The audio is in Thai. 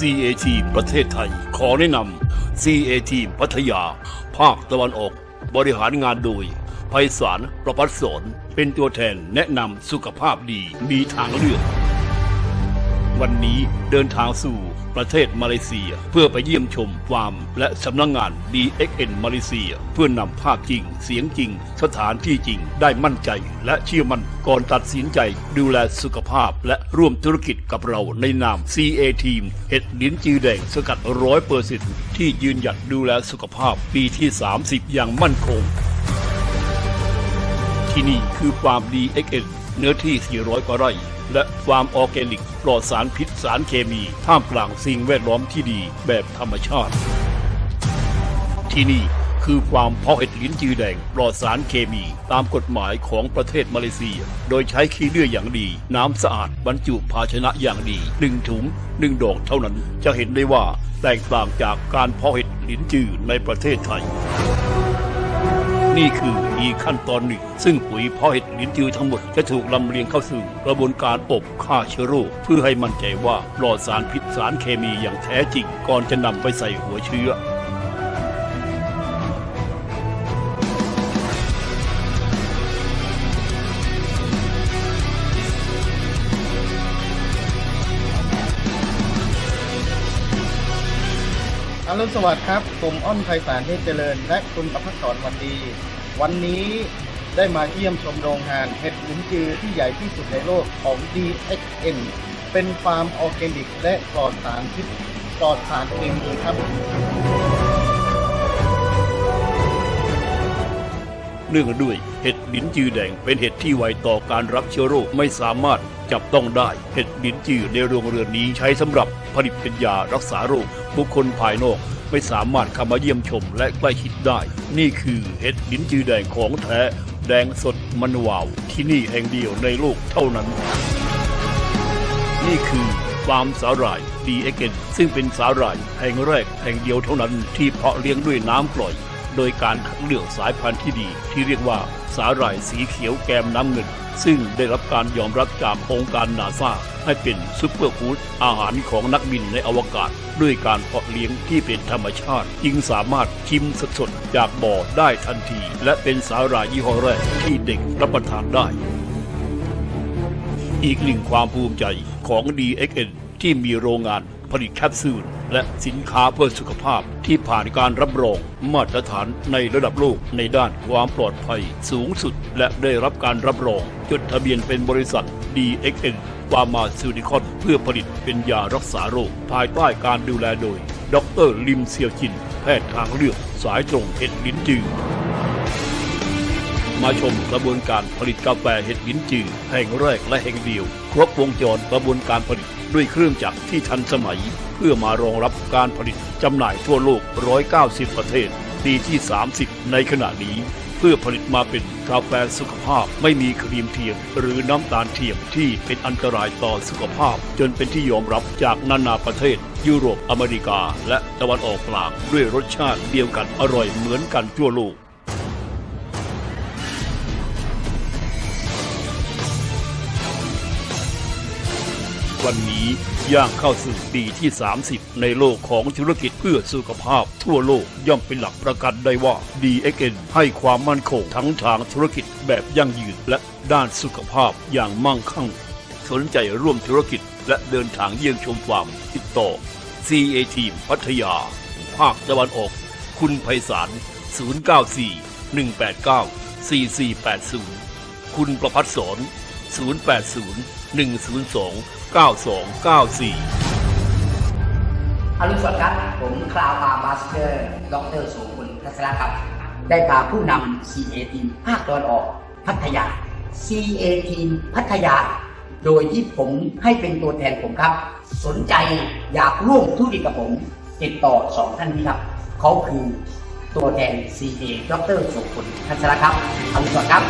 CAT ประเทศไทย ขอแนะนำ CAT พัทยา ภาคตะวันออก บริหารงานโดยไพศาลประพัฒสนเป็นตัวแทนแนะนำสุขภาพดีมีทางเลือก วันนี้เดินทางสู่ประเทศมาเลเซีย เพื่อไปเยี่ยมชมฟาร์มและสำนักงงาน DXN มาเลเซีย เพื่อนำภาพจริง เสียงจริง สถานที่จริงได้มั่นใจ และเชื่อมั่นก่อนตัดสินใจ ดูแลสุขภาพ และร่วมธุรกิจกับเราในนาม CA Team เห็ดลิ้นจือแดงสกัดร้อยเปอร์เซ็นที่ยืนหยัดดูแลสุขภาพปีที่ 30 อย่างมั่นคง ที่นี่คือฟาร์ม DXN เนื้อที่ 400 กว่าไร่ และฟาร์มออร์แกนิก ปลอดสารพิษสารเคมี ท่ามกลางสิ่งแวดล้อมที่ดีแบบธรรมชาติ ที่นี่คือฟาร์มเพาะเห็ดลิ้นจือแดง ปลอดสารเคมี ตามกฎหมายของประเทศมาเลเซีย โดยใช้ขี้เลื่อยอย่างดี น้ำสะอาดบรรจุภาชนะอย่างดีหนึ่งถุงหนึ่งดอกเท่านั้นจะเห็นได้ว่าแตกต่างจากการเพาะเห็ดลิ้นจือในประเทศไทย นี่คืออีกขั้นตอนหนึ่ง ซึ่งปุ๋ยพ่อเห็ดลิ้นจือทั้งหมดจะถูกลำเลียงเข้าสู่กระบวนการอบฆ่าเชื้อโรคเพื่อให้มั่นใจว่าปลอดสารพิษสารเคมีอย่างแท้จริง ก่อนจะนำไปใส่หัวเชื้อ อรุณสวัสดิ์ครับผมอ้อนไพศาลเทพเจริญ และคุณประพัฒสอนวันดี วันนี้ได้มาเยี่ยมชมโรงงานเห็ดลิ้นจือที่ใหญ่ที่สุดในโลกของ DXN เป็นฟาร์มออร์แกนิก และปลอดสารพิษปลอดสารเคมีครับ เนื่องด้วย เห็ดลิ้นจือแดงเป็นเห็ดที่ไวต่อการรับเชื้อโรคไม่สามารถจับต้องได้ เห็ดลิ้นจือในโรงเรือนนี้ใช้สำหรับผลิตเป็นยารักษาโรคบุคคลภายนอกไม่สามารถเข้ามาเยี่ยมชมและใกล้ชิดได้ นี่คือเห็ดลิ้นจือแดงของแท้ แดงสดมันวาวที่นี่แห่งเดียวในโลกเท่านั้น นี่คือฟาร์มสาหร่าย DXN ซึ่งเป็นสาหร่ายแห่งแรกแห่งเดียวเท่านั้นที่เพาะเลี้ยงด้วยน้ำกร่อย โดยการคัดเลือกสายพันธุ์ที่ดี ที่เรียกว่าสาหร่ายสีเขียวแกมน้ำเงิน ซึ่งได้รับการยอมรับจากองค์การนาซาให้เป็นซุปเปอร์ฟู้ดอาหารของนักบินในอวกาศ ด้วยการเพาะเลี้ยงที่เป็นธรรมชาติ จึงสามารถชิมสดๆจากบ่อได้ทันที และเป็นสาหร่ายยี่ห้อแรกที่เด็กรับประทานได้ อีกหนึ่งความภูมิใจของ DXN ที่มีโรงงานผลิตแคปซูล และสินค้าเพื่อสุขภาพที่ผ่านการรับรองมาตรฐานในระดับโลกในด้านความปลอดภัยสูงสุด และได้รับการรับรอง จดทะเบียนเป็นบริษัท DXN ฟาร์มาซิวติคอนเพื่อผลิตเป็นยารักษาโรค ภายใต้การดูแลโดย ดรลิมเซียวจิน แพทย์ทางเลือกสายตรงเห็ดลิ้นจือมาชมกระบวนการผลิตกาแฟเห็ดลิ้นจือแห่งแรกและแห่งเดียว ครบวงจรกระบวนการผลิต ด้วยเครื่องจักรที่ทันสมัย เพื่อมารองรับการผลิตจำหน่ายทั่วโลก 190 ประเทศ ปีที่ 30 ในขณะนี้ เพื่อผลิตมาเป็นกาแฟสุขภาพไม่มีครีมเทียม หรือน้ำตาลเทียมที่เป็นอันตรายต่อสุขภาพ จนเป็นที่ยอมรับจากนานาประเทศ ยุโรปอเมริกา และตะวันออกกลางด้วยรสชาติเดียวกันอร่อยเหมือนกันทั่วโลก วันนี้ย่างเข้าสู่ปีที่ 30 ในโลกของธุรกิจเพื่อสุขภาพ ทั่วโลกย่อมเป็นหลักประกันได้ว่า DXN ให้ความมั่นคงทั้งทางธุรกิจแบบยั่งยืนและด้านสุขภาพอย่างมั่งคั่ง สนใจร่วมธุรกิจและเดินทางเยี่ยมชมฟาร์มติดต่อ CA Team พัทยา ภาคตะวันออก คุณไพศาล 094 189 4480 คุณประพัฒสอน 080 102 9294อรุณสวัสดิ์ครับ ผมคลาวามาสเตอร์ดรโสพลทัศนครับ ได้พาผู้นำ CA ทีมภาคตะวันออก พัทยา CA ทีมพัทยา โดยที่ผมให้เป็นตัวแทนผมครับ สนใจอยากร่วมธุรกิจกับผม ติดต่อสองท่านนี้ครับ เขาคือตัวแทน CA ดรโสพลทัศนครับอรุณสวัสดิ์ครับ